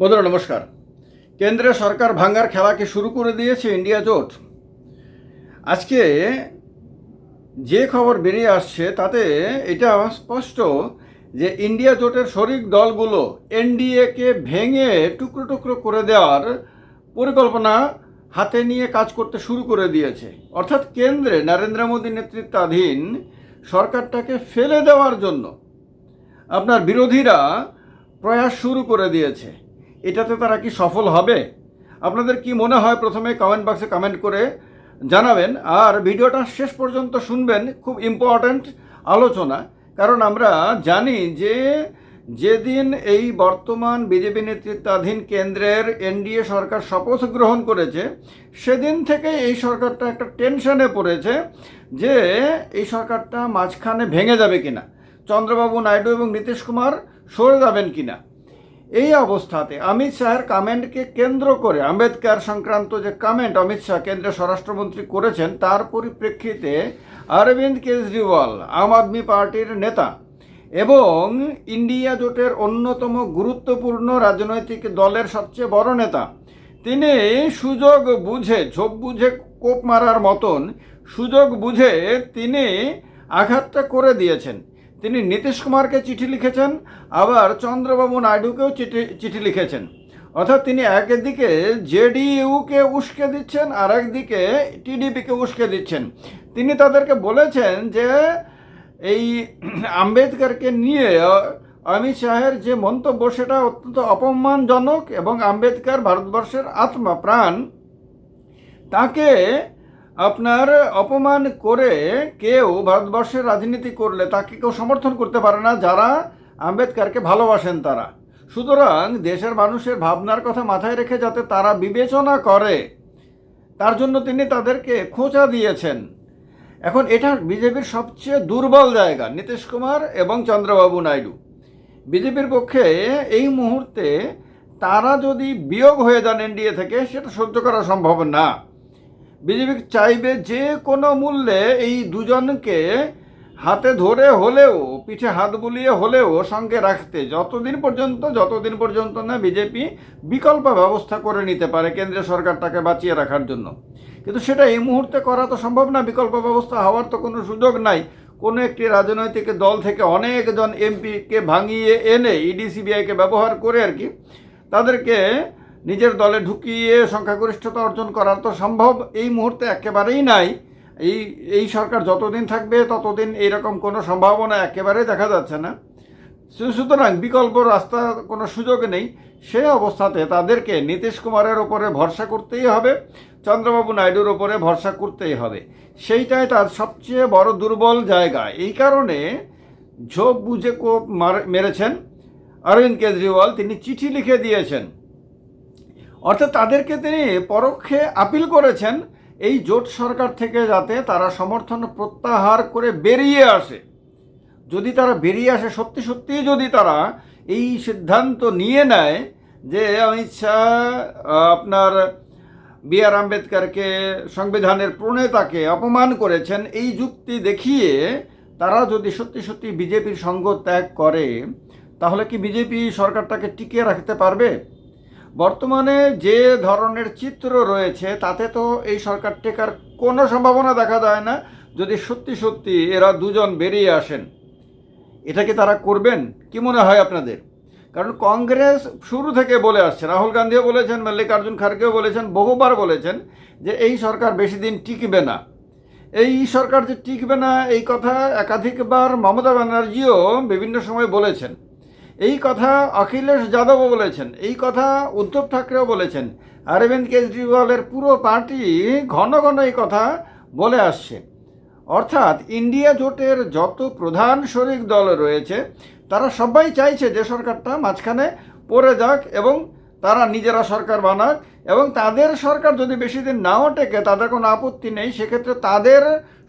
বন্ধুরা, নমস্কার। কেন্দ্রের সরকার ভাঙ্গার খেলাকে শুরু করে দিয়েছে ইন্ডিয়া জোট? আজকে যে খবর বেরিয়ে আসছে, তাতে এটা স্পষ্ট যে ইন্ডিয়া জোটের শরিক দলগুলো এনডিএকে ভেঙে টুকরো টুকরো করে দেওয়ার পরিকল্পনা হাতে নিয়ে কাজ করতে শুরু করে দিয়েছে। অর্থাৎ কেন্দ্রে নরেন্দ্র মোদী নেতৃত্বাধীন সরকারটাকে ফেলে দেওয়ার জন্য আপনার বিরোধীরা প্রয়াস শুরু করে দিয়েছে। এটাতে তারা কি সফল হবে? আপনাদের কি মনে হয়? প্রথমে কমেন্ট বক্সে কমেন্ট করে জানাবেন। আর ভিডিওটা শেষ পর্যন্ত শুনবেন। খুব ইম্পর্ট্যান্ট আলোচনা। কারণ আমরা জানি যে যেদিন এই বর্তমান বিজেপি নেতৃত্বাধীন কেন্দ্রের এনডিএ সরকার শপথ গ্রহণ করেছে, সেদিন থেকে এই সরকারটা একটা টেনশনে পড়েছে যে এই সরকারটা মাঝখানে ভেঙে যাবে কিনা। চন্দ্রবাবু নাইডু এবং নীতিশ কুমার সরে যাবেন কিনা। এই অবস্থাতে অমিত শাহের কমেন্টকে কেন্দ্র করে আম্বেদকার সংক্রান্ত যে কমেন্ট অমিত শাহ কেন্দ্রীয় স্বরাষ্ট্রমন্ত্রী করেছেন, তার পরিপ্রেক্ষিতে অরবিন্দ কেজরিওয়াল আম আদমি পার্টির নেতা এবং ইন্ডিয়া জোটের অন্যতম গুরুত্বপূর্ণ রাজনৈতিক দলের সবচেয়ে বড় নেতা। তিনি সুযোগ বুঝে, ঝোপ বুঝে কোপ মারার মতন সুযোগ বুঝে তিনি আঘাতটা করে দিয়েছেন। তিনি নীতিশ কুমারকে চিঠি লিখেছেন, আবার চন্দ্রবাবু নাইডুকেও চিঠি চিঠি লিখেছেন। অর্থাৎ তিনি একদিকে জেডিইউকে উস্কে দিচ্ছেন আর একদিকে টিডিপিকে উস্কে দিচ্ছেন। তিনি তাদেরকে বলেছেন যে, এই আম্বেদকরকে নিয়ে অমিত শাহের যে মন্তব্য, সেটা অত্যন্ত অপমানজনক এবং আম্বেদকর ভারতবর্ষের আত্মা প্রাণ তাকে আপনার অপমান করে কেউ ভারতবর্ষের রাজনীতি করলে তাকে কেউ সমর্থন করতে পারে না, যারা আম্বেদকারকে ভালোবাসেন তারা। সুতরাং দেশের মানুষের ভাবনার কথা মাথায় রেখে যাতে তারা বিবেচনা করে, তার জন্য তিনি তাদেরকে খোঁচা দিয়েছেন। এখন এটা বিজেপির সবচেয়ে দুর্বল জায়গা, নীতিশ কুমার এবং চন্দ্রবাবু নাইডু। বিজেপির পক্ষে এই মুহূর্তে তারা যদি বিয়োগ হয়ে যান এনডিএ থেকে, সেটা সহ্য করা সম্ভব না। বিজেপি চাইবে যে কোনো মূল্যে এই দুজনকে হাতে ধরে হলেও, পিঠে হাত বুলিয়ে হলেও সঙ্গে রাখতে যতদিন পর্যন্ত যতদিন পর্যন্ত না বিজেপি বিকল্প ব্যবস্থা করে নিতে পারে কেন্দ্রীয় সরকারটাকে বাঁচিয়ে রাখার জন্য। কিন্তু সেটা এই মুহূর্তে করা তো সম্ভব না, বিকল্প ব্যবস্থা হওয়ার তো কোনো সুযোগ নাই। কোনো একটি রাজনৈতিক দল থেকে অনেকজন এমপিকে ভাঙিয়ে এনে, ইডি সিবিআইকে ব্যবহার করে আর কি, তাদেরকে নিজের দলে ঢুকিয়ে সংখ্যাগরিষ্ঠতা অর্জন করার তো সম্ভব। এই মুহূর্তে একেবারেই নাই। এই এই সরকার যতদিন থাকবে, ততদিন এইরকম কোনো সম্ভাবনা একেবারেই দেখা যাচ্ছে না। সুতরাং বিকল্প রাস্তা কোনো সুযোগ নেই। সে অবস্থাতে তাদেরকে নীতিশ কুমারের ওপরে ভরসা করতেই হবে, চন্দ্রবাবু নাইডুর ওপরে ভরসা করতেই হবে। সেইটাই তার সবচেয়ে বড় দুর্বল জায়গা। এই কারণে ঝোপ বুঝে কোপ মার- মেরেছেন। অরবিন্দ কেজরিওয়াল, তিনি চিঠি লিখে দিয়েছেন। অর্থাৎ তাদেরকে তিনি পরোক্ষে আপিল করেছেন এই জোট সরকার থেকে যাতে তারা সমর্থন প্রত্যাহার করে বেরিয়ে আসে। যদি তারা বেরিয়ে আসে, সত্যি সত্যিই যদি তারা এই সিদ্ধান্ত নিয়ে নেয় যে অমিত শাহ আপনার বি আর আম্বেদকরকে সংবিধানের প্রণেতাকে অপমান করেছেন, এই যুক্তি দেখিয়ে তারা যদি সত্যি সত্যি বিজেপির সঙ্গ ত্যাগ করে, তাহলে কি বিজেপি সরকারটাকে টিকিয়ে রাখতে পারবে? বর্তমানে যে ধরনের চিত্র রয়েছে, তাতে তো এই সরকার টেকার কোনো সম্ভাবনা দেখা যায় না। যদি সত্যি সত্যি এরা দুজন বেরিয়ে আসেন, এটা কি তারা করবেন? কি মনে হয় আপনাদের? কারণ কংগ্রেস শুরু থেকে বলে আসছে, রাহুল গান্ধীও বলেছেন, মল্লিকার্জুন খার্গেও বলেছেন, বহুবার বলেছেন যে এই সরকার বেশি দিন টিকবে না। এই সরকার যে টিকবে না, এই কথা একাধিকবার মমতা ব্যানার্জিও বিভিন্ন সময় বলেছেন। এই কথা অখিলেশ যাদবও বলেছেন, এই কথা উদ্ধব ঠাকরেও বলেছেন। অরবিন্দ কেজরিওয়ালের পুরো পার্টি ঘন ঘন এই কথা বলে আসছে। অর্থাৎ ইন্ডিয়া জোটের যত প্রধান শরিক দল রয়েছে, তারা সবাই চাইছে যে সরকারটা মাঝখানে পড়ে যাক এবং তারা নিজেরা সরকার বানাক এবং তাদের সরকার যদি বেশি দিন নাও টেকে, তাদের কোনো আপত্তি নেই। সেক্ষেত্রে তাদের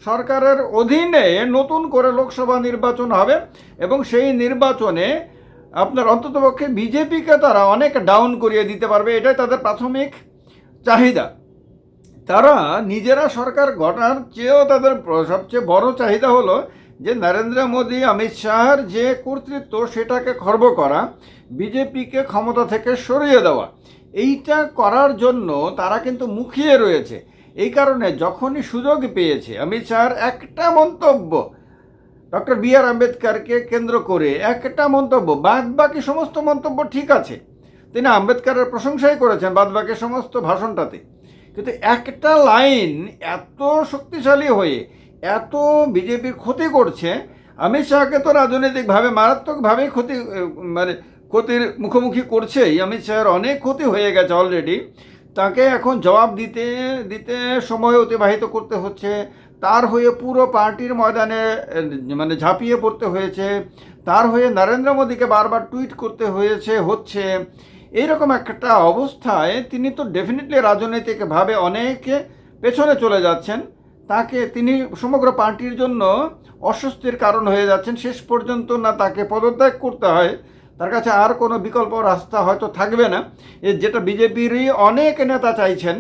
সরকারের অধীনে নতুন করে লোকসভা নির্বাচন হবে এবং সেই নির্বাচনে আপনার অন্ততপক্ষে বিজেপিকে তারা অনেক ডাউন করিয়ে দিতে পারবে, এটাই তাদের প্রাথমিক চাহিদা। তারা নিজেরা সরকার গঠনের চেয়েও তাদের সবচেয়ে বড় চাহিদা হলো যে নরেন্দ্র মোদী, অমিত শাহর যে কর্তৃত্ব, সেটাকে খর্ব করা, বিজেপিকে ক্ষমতা থেকে সরিয়ে দেওয়া। এইটা করার জন্য তারা কিন্তু মুখিয়ে রয়েছে। এই কারণে যখনই সুযোগ পেয়েছে, অমিত শাহর একটা মন্তব্য ডক্টর বি আর আম্বেদকারকে কেন্দ্র করে একটা মন্তব্য বাদ বাকি সমস্ত মন্তব্য ঠিক আছে। তিনি আম্বেদকারের প্রশংসাই করেছেন বাদ বাকি সমস্ত ভাষণটাতে। কিন্তু একটা লাইন এত শক্তিশালী হয়ে, এত বিজেপির ক্ষতি করছে, অমিত শাহকে তো রাজনৈতিকভাবে মারাত্মকভাবেই ক্ষতি মানে ক্ষতির মুখোমুখি করছেই। অমিত শাহের অনেক ক্ষতি হয়ে গেছে অলরেডি তাকে এখন জবাব দিতে দিতে সময় অতিবাহিত করতে হচ্ছে। তার হয়ে পুরো পার্টির ময়দানে মানে ঝাঁপিয়ে পড়তে হয়েছে। তার হয়ে নরেন্দ্র মোদীকে বারবার টুইট করতে হয়েছে, হচ্ছে, এইরকম একটা অবস্থায় তিনি তো ডেফিনেটলি রাজনৈতিকভাবে অনেক পেছনে চলে যাচ্ছেন। তাকে তিনি সমগ্র পার্টির জন্য অস্বস্তির কারণ হয়ে যাচ্ছেন। শেষ পর্যন্ত না তাকে পদত্যাগ করতে হয়। তার কাছে আর কোনো বিকল্প রাস্তা হয়তো থাকবে না। যেটা বিজেপিরই অনেক নেতা চাইছেন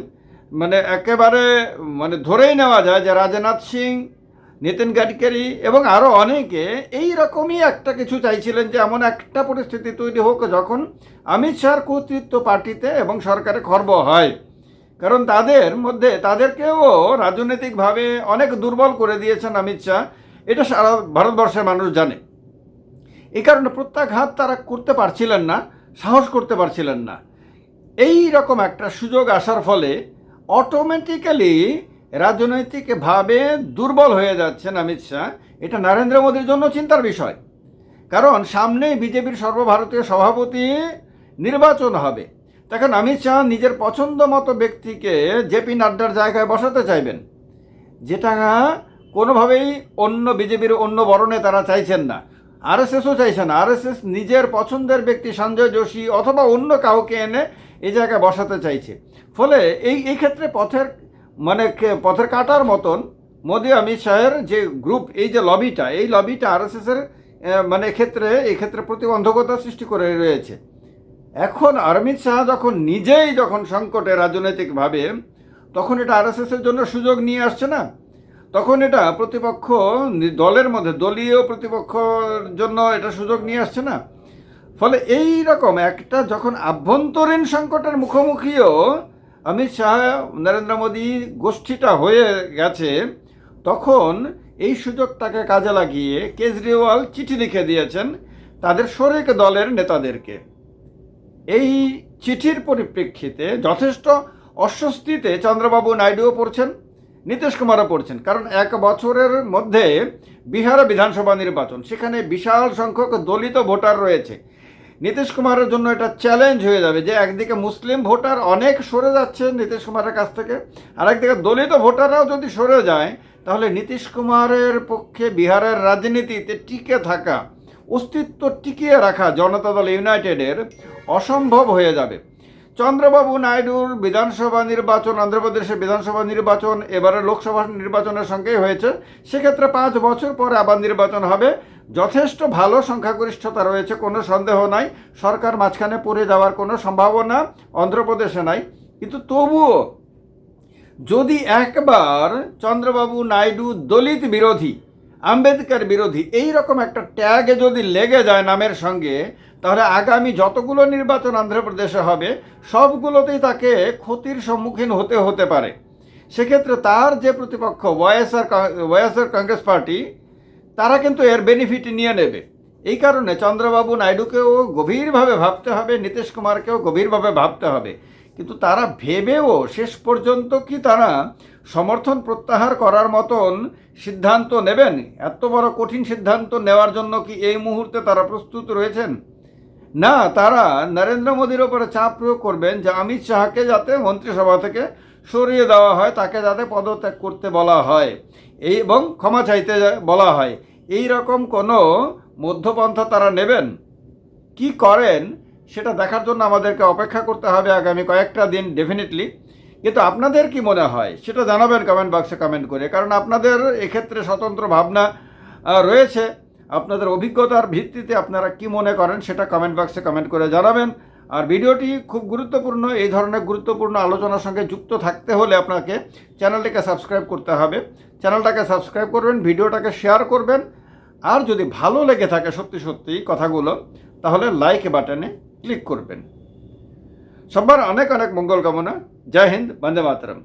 মানে একেবারে মানে ধরেই নেওয়া যায় যে রাজনাথ সিং, নিতিন গাডকারি এবং আরও অনেকে এই রকমই একটা কিছু চাইছিলেন যে এমন একটা পরিস্থিতি তৈরি হোক যখন অমিত শাহর কর্তৃত্ব পার্টিতে এবং সরকারে খর্ব হয়। কারণ তাদের মধ্যে, তাদেরকেও রাজনৈতিকভাবে অনেক দুর্বল করে দিয়েছেন অমিত শাহ। এটা সারা ভারতবর্ষের মানুষ জানে। এই কারণে প্রত্যাঘাত তারা করতে পারছিলেন না, সাহস করতে পারছিলেন না। এই রকম একটা সুযোগ আসার ফলে অটোমেটিক্যালি রাজনৈতিকভাবে দুর্বল হয়ে যাচ্ছেন অমিত শাহ। এটা নরেন্দ্র মোদীর জন্য চিন্তার বিষয়। কারণ সামনে বিজেপির সর্বভারতীয় সভাপতি নির্বাচন হবে। তখন অমিত শাহ নিজের পছন্দ মতো ব্যক্তিকে জেপি নাড্ডার জায়গায় বসাতে চাইবেন। যেটা কোনোভাবেই অন্য বিজেপির অন্য বরণে তারা চাইছেন না। আরএসএসও চাইছে না। আরএসএস নিজের পছন্দের ব্যক্তি সঞ্জয় যোশী অথবা অন্য কাউকে এনে এই জায়গায় বসাতে চাইছে। ফলে এই এই ক্ষেত্রে পথের মানে পথের কাটার মতন মোদি অমিত শাহের যে গ্রুপ, এই যে লবিটা, এই লবিটা আরএসএসের মানে ক্ষেত্রে, এই ক্ষেত্রে প্রতিবন্ধকতা সৃষ্টি করে রয়েছে। এখন অমিত শাহ যখন নিজেই যখন সংকটে রাজনৈতিকভাবে, তখন এটা আরএসএসের জন্য সুযোগ নিয়ে আসছে না। তখন এটা প্রতিপক্ষ দলের মধ্যে, দলীয় প্রতিপক্ষর জন্য এটা সুযোগ নিয়ে আসছে না। ফলে এই রকম একটা যখন আভ্যন্তরীণ সংকটের মুখোমুখিও অমিত শাহ, নরেন্দ্র মোদী গোষ্ঠীটা হয়ে গেছে, তখন এই সুযোগটাকে কাজে লাগিয়ে কেজরিওয়াল চিঠি লিখে দিয়েছেন তাদের শরিক দলের নেতাদেরকে। এই চিঠির পরিপ্রেক্ষিতে যথেষ্ট অস্বস্তিতে চন্দ্রবাবু নাইডুও পড়ছেন, নীতিশ কুমারও পড়ছেন, কারণ এক বছরের মধ্যে বিহারে বিধানসভা নির্বাচন, সেখানে বিশাল সংখ্যক দলিত ভোটার রয়েছে। নীতিশ কুমারের জন্য এটা চ্যালেঞ্জ হয়ে যাবে যে একদিকে মুসলিম ভোটার অনেক সরে যাচ্ছে নীতিশ কুমারের কাছ থেকে আর একদিকে দলিত ভোটাররাও যদি সরে যায়, তাহলে নীতিশ কুমারের পক্ষে বিহারের রাজনীতিতে টিকে থাকা, অস্তিত্ব টিকিয়ে রাখা জনতা দল ইউনাইটেডের অসম্ভব হয়ে যাবে। চন্দ্রবাবু নাইডুর বিধানসভা নির্বাচন, অন্ধ্রপ্রদেশের বিধানসভা নির্বাচন এবারে লোকসভা নির্বাচনের সঙ্গেই হয়েছে। সেক্ষেত্রে পাঁচ বছর পরে আবার নির্বাচন হবে। যথেষ্ট ভালো সংখ্যাগরিষ্ঠতা রয়েছে, কোনো সন্দেহ নাই। সরকার মাঝখানে পড়ে যাওয়ার কোনো সম্ভাবনা অন্ধ্রপ্রদেশে নাই। কিন্তু তবুও যদি একবার চন্দ্রবাবু নাইডু দলিত বিরোধী, আম্বেদকর বিরোধী এই রকম একটা ট্যাগে যদি লেগে যায় নামের সঙ্গে, তাহলে আগামী যতগুলো নির্বাচন অন্ধ্রপ্রদেশে হবে, সবগুলোতেই তাকে ক্ষতির সম্মুখীন হতে হতে পারে। সেক্ষেত্রে তার যে প্রতিপক্ষ, ওয়াইএসআর ওয়াইএসআর কংগ্রেস পার্টি তারা কিন্তু এর বেনিফিট নিয়ে নেবে। এই কারণে চন্দ্রবাবু নাইডুকেও গভীরভাবে ভাবতে হবে, নীতিশ কুমারকেও গভীরভাবে ভাবতে হবে। কিন্তু তারা ভেবেও শেষ পর্যন্ত কি তারা সমর্থন প্রত্যাহার করার মতন সিদ্ধান্ত নেবেন? এত বড় কঠিন সিদ্ধান্ত নেওয়ার জন্য কি এই মুহূর্তে তারা প্রস্তুত রয়েছেন? না, তারা নরেন্দ্র মোদীর ওপরে চাপ প্রয়োগ করবেন যে অমিত শাহকে যাতে মন্ত্রিসভা থেকে সরিয়ে দেওয়া হয়, তাকে যাতে পদত্যাগ করতে বলা হয়। এবং ক্ষমা চাইতে বলা হয়। এই রকম কোনো মধ্যপন্থা তারা নেবেন? কি করেন? সেটা দেখার জন্য আমাদেরকে অপেক্ষা করতে হবে আগামী কয়েকটা দিন ডেফিনেটলি কিন্তু আপনাদের কি মনে হয়? সেটা জানাবেন কমেন্ট বক্সে কমেন্ট করে। কারণ আপনাদের এক্ষেত্রে স্বতন্ত্র ভাবনা রয়েছে। আপনাদের অভিজ্ঞতার ভিত্তিতে আপনারা কি মনে করেন সেটা কমেন্ট বক্সে কমেন্ট করে জানাবেন। আর ভিডিওটি খুব গুরুত্বপূর্ণ, এই ধরনের গুরুত্বপূর্ণ আলোচনার সঙ্গে যুক্ত থাকতে হলে আপনাকে চ্যানেলটিকে সাবস্ক্রাইব করতে হবে। চ্যানেলটাকে সাবস্ক্রাইব করবেন, ভিডিওটাকে শেয়ার করবেন। আর যদি ভালো লেগে থাকে সত্যি সত্যি কথাগুলো, তাহলে লাইক বাটনে ক্লিক করবেন। সবার অনেক অনেক মঙ্গল কামনা। জয় হিন্দ, বন্দে মাতরম।